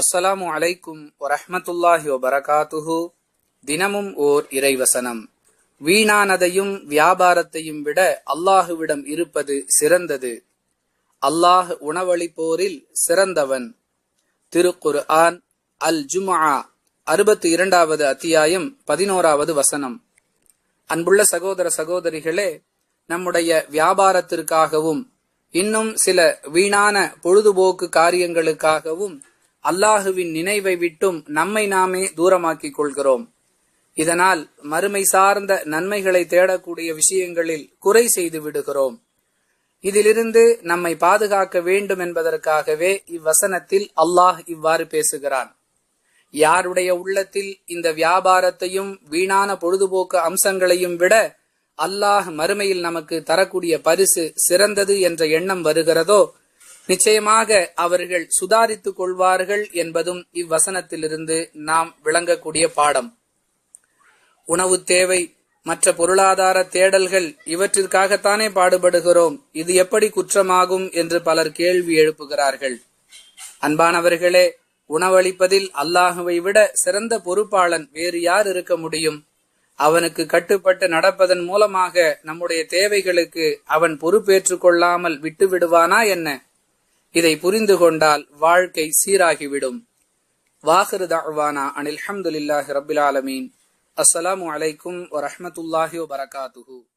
அஸ்ஸலாமு அலைக்கும் வரஹமத்துல்லாஹி வபரகாத்துஹு. தினமும் ஓர் இறைவசனம். வீணானதையும் வியாபாரத்தையும் விட அல்லாஹுவிடம் இருப்பது சிறந்தது. அல்லாஹ் உணவளிப்போரில் சிறந்தவன். திருக்குர் ஆன் அல் ஜுமா அறுபத்தி இரண்டாவது அத்தியாயம் பதினோராவது வசனம். அன்புள்ள சகோதர சகோதரிகளே நம்முடைய வியாபாரத்திற்காகவும் இன்னும் சில வீணான பொழுதுபோக்கு காரியங்களுக்காகவும் அல்லாஹுவின் நினைவை விட்டும் நம்மை நாமே தூரமாக்கிக் கொள்கிறோம். இதனால் மறுமை சார்ந்த நன்மைகளை தேடக்கூடிய விஷயங்களில் குறை செய்து விடுகிறோம். இதிலிருந்து நம்மை பாதுகாக்க வேண்டும் என்பதற்காகவே இவ்வசனத்தில் அல்லாஹ் இவ்வாறு பேசுகிறான். யாருடைய உள்ளத்தில் இந்த வியாபாரத்தையும் வீணான பொழுதுபோக்கு அம்சங்களையும் விட அல்லாஹ் மறுமையில் நமக்கு தரக்கூடிய பரிசு சிறந்தது என்ற எண்ணம் வருகிறதோ நிச்சயமாக அவர்கள் சுதாரித்துக் கொள்வார்கள் என்பதும் இவ்வசனத்திலிருந்து நாம் விளங்கக்கூடிய பாடம். உணவு தேவை மற்ற பொருளாதார தேடல்கள் இவற்றிற்காகத்தானே பாடுபடுகிறோம் இது எப்படி குற்றமாகும் என்று பலர் கேள்வி எழுப்புகிறார்கள். அன்பானவர்களே உணவளிப்பதில் அல்லாஹுவை விட சிறந்த பொறுப்பாளன் வேறு யார் இருக்க முடியும்? அவனுக்கு கட்டுப்பட்டு நடப்பதன் மூலமாக நம்முடைய தேவைகளுக்கு அவன் பொறுப்பேற்றுக் கொள்ளாமல் விட்டு விடுவானா என்ன? இதை புரிந்து கொண்டால் வாழ்க்கை சீராகிவிடும். வாஹிரு தாழ்வானா அனில் அஹமதுல்லாஹி ரபில் ஆலமீன். அஸ்ஸலாமு அலைக்கும் வரஹமத்துல்லாஹி வபரகாத்துஹு.